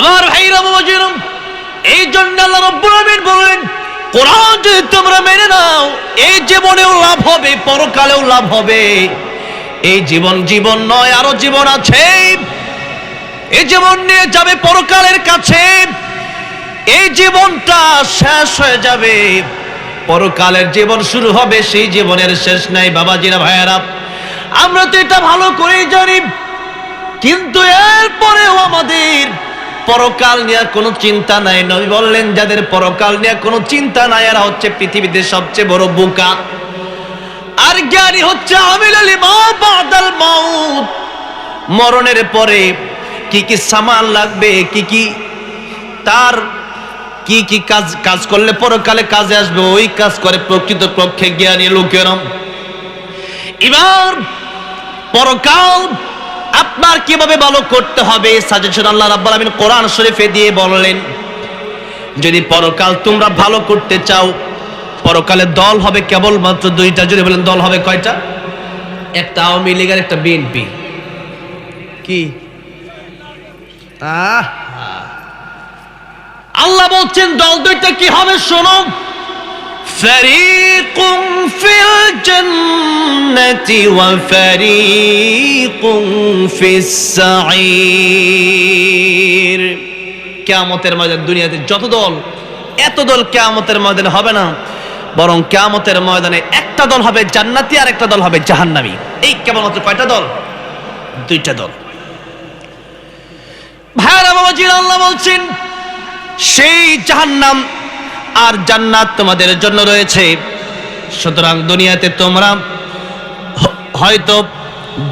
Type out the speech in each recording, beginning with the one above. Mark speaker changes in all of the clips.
Speaker 1: আমার ভাইরা বাবাজিরম এই জন্য আল্লাহ রব্বুল আমিন বলেন কোরআন যদি তোমরা মেনে নাও, এই জীবনেও লাভ হবে, পরকালেও লাভ হবে। এই জীবন জীবন নয়, আরও জীবন আছে। এই জীবন নিয়ে যাবে পরকালের কাছে। এই জীবনটা শেষ হয়ে যাবে। পরকালের জীবন শুরু হবে, সেই জীবনের শেষ নাই, বাবাজিরা, ভাইয়েরা। আমরা তো এটা ভালো করেই জানি, কিন্তু এরপরেও আমাদের পরকাল নিয়ে কোনো চিন্তা নাই। নবী বললেন, যাদের পরকাল নিয়ে কোনো চিন্তা নাই, এরা হচ্ছে পৃথিবীতে সবচেয়ে বড় বোকা। আর জ্ঞানী হচ্ছে আমিল আলী মা বাদাল মাউত। মরণের পরে কি কি সামান লাগবে, কি কি তার, কি কি কাজ কাজ করলে পরকালে কাজে আসবে, ওই কাজ করে প্রকৃত পক্ষে জ্ঞানী লোকেরম। এবার পরকাল আপনার কীভাবে ভালো করতে হবে? সাজেশন আল্লাহ রাব্বুল আমিন কোরআন শরীফে দিয়ে বললেন, যদি পরকাল তোমরা ভালো করতে চাও পরকালে দল হবে কেবলমাত্র দুইটা। যদি বলেন দল হবে কয়টা? একটা আওয়ামী লীগ আর একটা বিএনপি। কি? আল্লাহ বলছেন, দল দুইটা কি হবে? শোনো। فريق في الجنة وفريق في السعير কেয়ামতের ময়দান দুনিয়াতে যত দল এত দল কেয়ামতের ময়দানে হবে না বরং কেয়ামতের ময়দানে একটা দল হবে জান্নাতি আর একটা দল হবে জাহান্নামী এই কেবলমাত্র কয়টা দল দুইটা দল ভাইরা বাবাজি আল্লাহ বলছেন সেই জাহান্নাম আর জান্নাত তোমাদের জন্য রয়েছে। সুতরাং দুনিয়াতে তোমরা হয়তো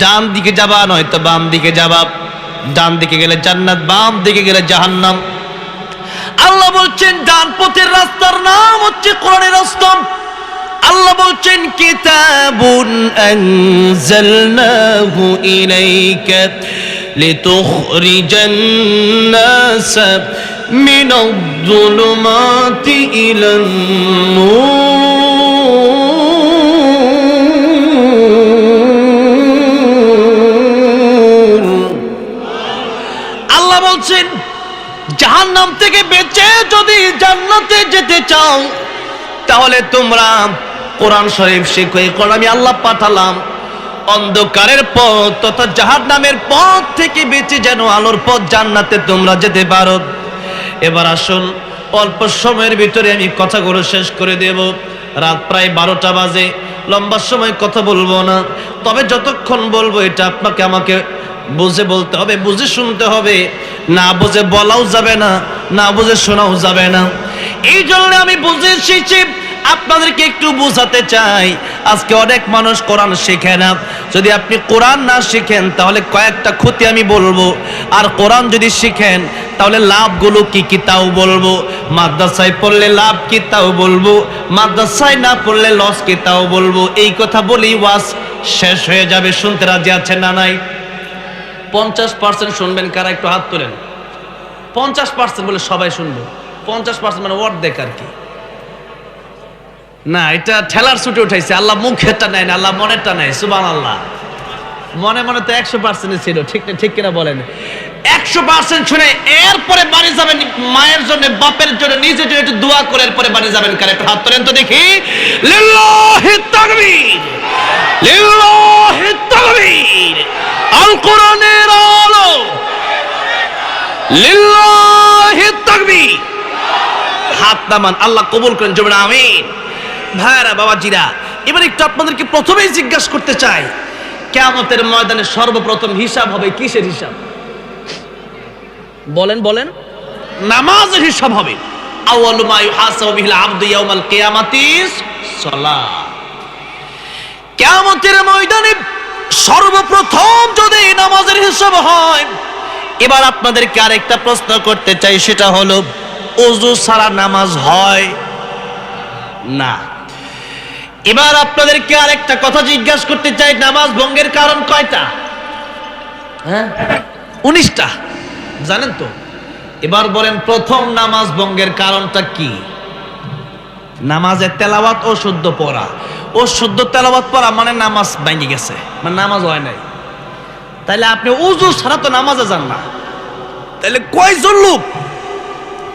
Speaker 1: ডান দিকে যাবা, নয়তো বাম দিকে যাবা। ডান দিকে গেলে জান্নাত, বাম দিকে গেলে জাহান্নাম। আল্লাহ বলছেন, ডান পথের রাস্তার নাম হচ্ছে কোরআনের রাস্তা আল্লাহ বলছেন, কিতাবুন আনজালনাহু ইলাইকা। লিতুখরিজান নাস من الظلمات إلى النور আল্লাহ বলছেন জাহান্নাম থেকে বেঁচে যদি জান্নাতে যেতে চাও তাহলে তোমরা কোরআন শরীফ শেখো এই কোরআন আমি আল্লাহ পাঠালাম অন্ধকারের পথ তথা জাহান্নামের পথ থেকে বেঁচে যেন আলোর পথ জান্নাতে তোমরা যেতে পারো। এবার আসুন, অল্প সময়ের ভিতরে আমি কথাগুলো শেষ করে দেব। রাত প্রায় বারোটা বাজে, লম্বা সময় কথা বলব না। তবে যতক্ষণ বলব এটা আপনাকে আমাকে বুঝে বলতে হবে, বুঝে শুনতে হবে। না বুঝে বলাও যাবে না না বুঝে শোনাও যাবে না। এই জন্য আমি বুঝে এসেছি আপনাদেরকে একটু বোঝাতে চাই, আজকে অনেক মানুষ কোরআন শেখে না। যদি আপনি কোরআন না শিখেন, তাহলে কয়েকটা ক্ষতি আমি বলব। আর কোরআন যদি শিখেন, তাহলে লাভগুলো কি কি তাও বলব। মাদ্রাসায় পড়লে লাভ কি তাও বলব। মাদ্রাসায় না পড়লে লস কি তাও বলব। এই কথা বলেই ওয়াজ শেষ হয়ে যাবে। শুনতে রাজি আছেন না নাই? পঞ্চাশ পার্সেন্ট শুনবেন কারা? একটু হাত তোলেন। পঞ্চাশ পার্সেন্ট বলে সবাই শুনব। পঞ্চাশ পার্সেন্ট মানে অর্ধেক আর কি। না, এটা ঠেলার ছুটে উঠাইছে। আল্লাহ মুখেরটা নেয় না, আল্লাহ মনেরটা নেয় সুবান আল্লাহ মনে মনে তো একশো পার্সেন্ট ছিল, ঠিক না ঠিক কিনা বলেন। একশো পার্সেন্ট শুনে এরপরে বাড়ি যাবেন মায়ের জন্য, বাপের জন্য, নিজের জন্য একটু দোয়া করে এরপরে বাড়ি যাবেন কারে? একটু হাত তোলেন তো দেখি। আল কোরআনের আলো। লিল্লাহি তাকবীর। হাত নামান, আল্লাহ কবুল করেন জমিন আমিন। ভাইরা বাবাজিরা, এবার একটু আপনাদেরকে প্রথমেই জিজ্ঞাসা করতে চাই, কেয়ামতের ময়দানে সর্বপ্রথম হিসাব হবে কিসের হিসাব? বলেন বলেন। নামাজের হিসাব হবে। কেয়ামতের ময়দানে সর্বপ্রথম যদি নামাজের হিসাব হয়, এবার আপনাদেরকে আরেকটা প্রশ্ন করতে চাই, সেটা হলো অজু ছাড়া নামাজ হয় না। এবার আপনাদেরকে আরেকটা কথা জিজ্ঞাসা করতে চাই, নামাজ ভঙ্গের কারণ কয়টা? হ্যাঁ? উনিশটা। জানেন তো? এবার বলেন, প্রথম নামাজ ভঙ্গের কারণটা কি? নামাজের তেলাওয়াত ও শুদ্ধ পড়া। ও শুদ্ধ তেলাওয়াত পড়া মানে নামাজ ভেঙে গেছে মানে নামাজ হয় নাই। তাহলে আপনি উজু ছাড়া তো নামাজে যান না। তাহলে কয়জন লোক?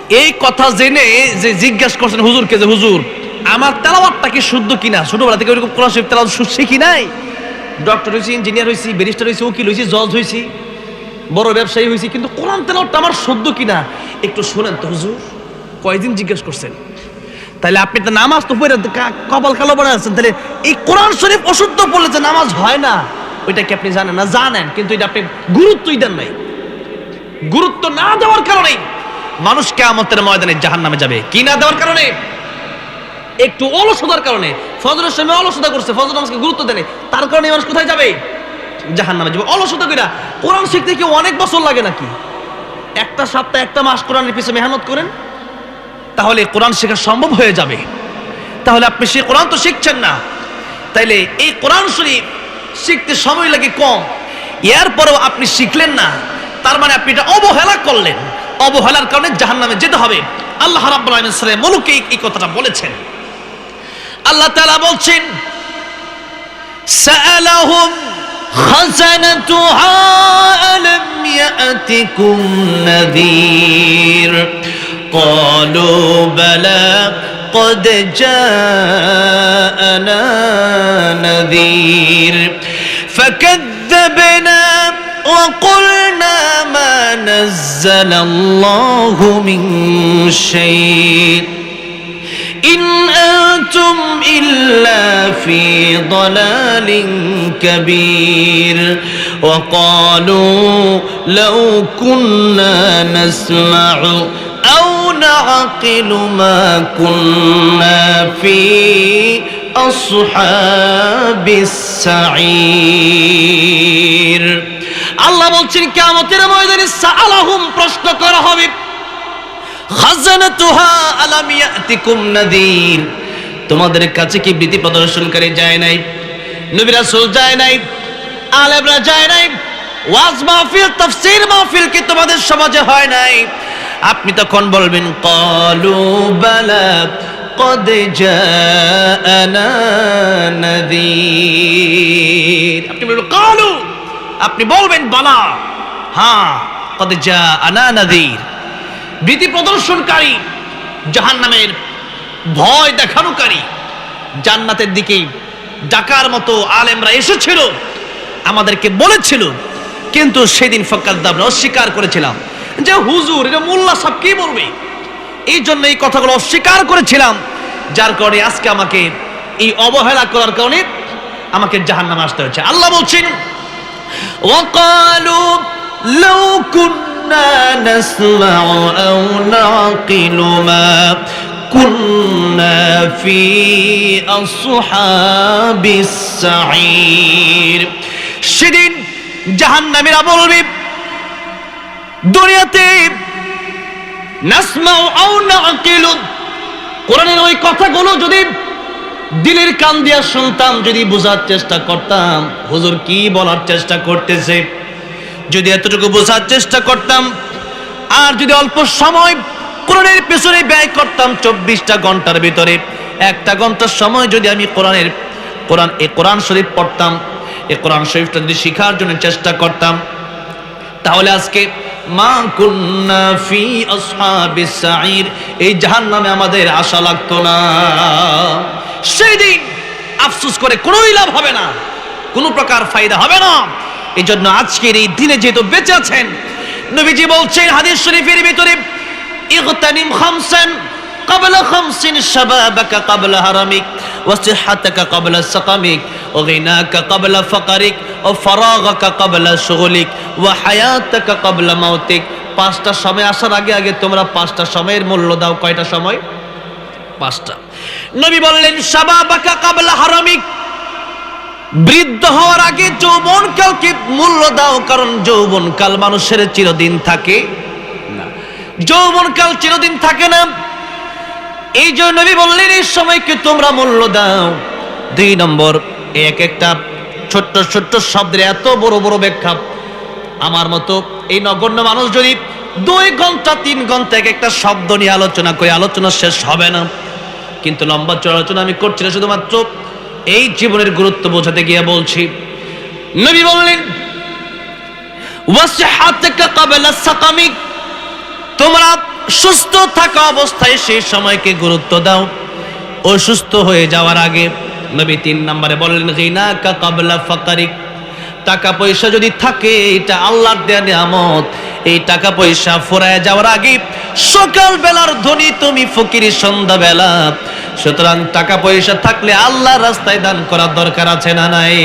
Speaker 1: এই কথা জেনে যে জিজ্ঞাসা করছেন হুজুরকে যে, হুজুর আমার তেলাওয়াতটা কি শুদ্ধ কিনা? ছোটবেলা থেকে ওরকম কোরআন শরীফ তেলাওয়াত শিখি নাই? ডক্টর হয়েছি ইঞ্জিনিয়ার হয়েছি ব্যারিস্টার হয়েছি উকিল হয়েছি জজ হয়েছি বড় ব্যবসায়ী হয়েছি কিন্তু কোরআন তেলাওয়াতটা আমার শুদ্ধ কিনা? একটু শোনেন তো হুজুর, কয়দিন জিজ্ঞেস করছেন? তাহলে আপনি তো নামাজ তো পড়ে কপাল কালো বানা আছেন তাহলে এই কোরআন শরীফ অশুদ্ধ পড়লে যে নামাজ হয় না, ওইটা কি আপনি জানেন না? জানেন, কিন্তু এটা আপনি গুরুত্বই দেন নাই। গুরুত্ব না দেওয়ার কারণে মানুষ কেমতের ময়দানে জাহান নামে যাবে। কি না দেওয়ার কারণে? একটু অলসতার কারণে ফজরের সময় অলসতা করছে, ফজর নামাজকে গুরুত্ব দেয় তার কারণে মানুষ কোথায় যাবে? জাহান নামে যাবে। অলসতা কইরা, কোরআন শিখতে কি অনেক বছর লাগে নাকি? একটা সপ্তাহ একটা মাস কোরআনের পিছনে মেহনত করেন, তাহলে কোরআন শেখা সম্ভব হয়ে যাবে। তাহলে আপনি সে কোরআন তো শিখছেন না। তাইলে এই কোরআন শরীফ শিখতে সময় লাগে কম। এরপরেও আপনি শিখলেন না, তার মানে আপনি এটা অবহেলা করলেন। অবহেলার কারণে জাহান নামে যেতে হবে। আল্লাহ রাব্বুল আলামিন সূরা মুলুকে এই কথাটা বলেছেন। আল্লাহ তাআলা বলছেন سألهم خزنتها ألم يأتكم نذير قالوا بلى قد جاءنا نذير فكذبنا وقلنا ما نزل الله من شيء إلا في ضلال كبير وقالوا لو كنا نسمع أو نعقل ما كنا في أصحاب السعير আল্লাহ বলছেন কেমতের ময়দানে সালাহুম প্রশ্ন করা হবে খাজানাতুহা আলাম ইয়াতিকুম নাদির তোমাদের কাছে কি ভীতি প্রদর্শনকারী যায় নাই নবী রাসূল যায় নাই আলেমরা যায় নাই ওয়াজ মাহফিল তাফসীর মাহফিল কি তোমাদের সমাজে হয় নাই আপনি তখন বলবেন ক্বালু বালা قد جاءنا نذير আপনি বলবেন কালু আপনি বলবেন বালা হ্যাঁ قد جاءنا نذير ভীতি প্রদর্শনকারী জাহান নামের ভয় দেখানোকারী জান্নাতের দিকে ডাকার মতো আলেমরা এসেছিল আমাদেরকে বলেছিল কিন্তু সেদিন ফকাত দাবরা অস্বীকার করেছিলাম যে হুজুর এটা মোল্লা সব কি বলবে এই জন্য এই কথাগুলো অস্বীকার করেছিলাম যার কারণে আজকে আমাকে এই অবহেলা করার কারণে আমাকে জাহান নামে আসতে হচ্ছে আল্লাহ বলছেন وقالوا لو كنا نسمع أو نعقل ما كنا في أصحاب السعير সেদিন জাহান্নামীরা বলবে দুনিয়াতে নাসমাউ আও নাকিলু কোরআনের ওই কথাগুলো যদি দিলের কান দিয়া শুনতাম যদি বোঝার চেষ্টা করতাম হুজুর কি বলার চেষ্টা করতেছে যদি এতটুকু বোঝার চেষ্টা করতাম আর যদি অল্প সময় কোরআনের পেছনে ব্যয় করতাম চব্বিশটা ঘণ্টার ভিতরে। একটা ঘণ্টার সময় যদি আমি কোরআনের, কোরআন এ কোরআন শরীফ পড়তাম এ কোরআন শরীফটা যদি শেখার জন্য চেষ্টা করতাম, তাহলে আজকে মা কুন্না ফি আসহাবিস সাঈর, এই জাহান্নামে আমাদের আশা লাগতো না। সেই দিন আফসোস করে কোনোই লাভ হবে না, কোনো প্রকার ফায়দা হবে না। এই জন্য আজকের এই দিনে যেহেতু বেঁচে আছেন, নবীজি বলছেন হাদিস শরীফের ভিতরে ইগতানিম খামসান قبل خمس شبابك قبل هرمك وصحتك قبل سقمك وغناك قبل فقرك وفراغك قبل شغلك وحياتك قبل موتك পাঁচটা সময় আসার আগে আগে তোমরা পাঁচটা সময়ের মূল্য দাও কয়টা সময় পাঁচটা নবী বললেন শাবাবাকা কাবলা হারামিক বৃদ্ধ হওয়ার আগে যৌবনকালকে মূল্য দাও কারণ যৌবনকাল মানুষের চিরদিন থাকে না যৌবনকাল চিরদিন থাকে না। এই জন্য নবী বললেন, এই সময়কে তোমরা মূল্য দাও। দুই নম্বর, এক একটা ছোট্ট ছোট্ট শব্দের এত বড় বড় ব্যাখ্যা। আমার মতো এই নগণ্য মানুষ যদি দুই ঘণ্টা, তিন ঘণ্টা এক একটা শব্দ নিয়ে আলোচনা করে, আলোচনা শেষ হবে না। কিন্তু লম্বা আলোচনা আমি করছি না, শুধুমাত্র এই জীবনের গুরুত্ব বোঝাতে গিয়ে বলছি। নবী বললেন ওয়াসিহাতাকা ক্বাবলা সাকামিক। সুস্থ থাকা অবস্থায় সেই সময়কে গুরুত্ব দাও। অসুস্থ হয়ে যাওয়ার আগে নবী তিন নম্বরে বললেন গিনা কা কাবলা ফাকারিক। টাকা পয়সা যদি থাকে, এটা আল্লাহর দেয়া নিয়ামত। এই টাকা পয়সা ফুরায় যাওয়ার আগে সকাল বেলার ধনী তুমি ফকির সন্ধ্যা বেলা সুতরাং টাকা পয়সা থাকলে আল্লাহর রাস্তায় দান করার দরকার আছে না নাই?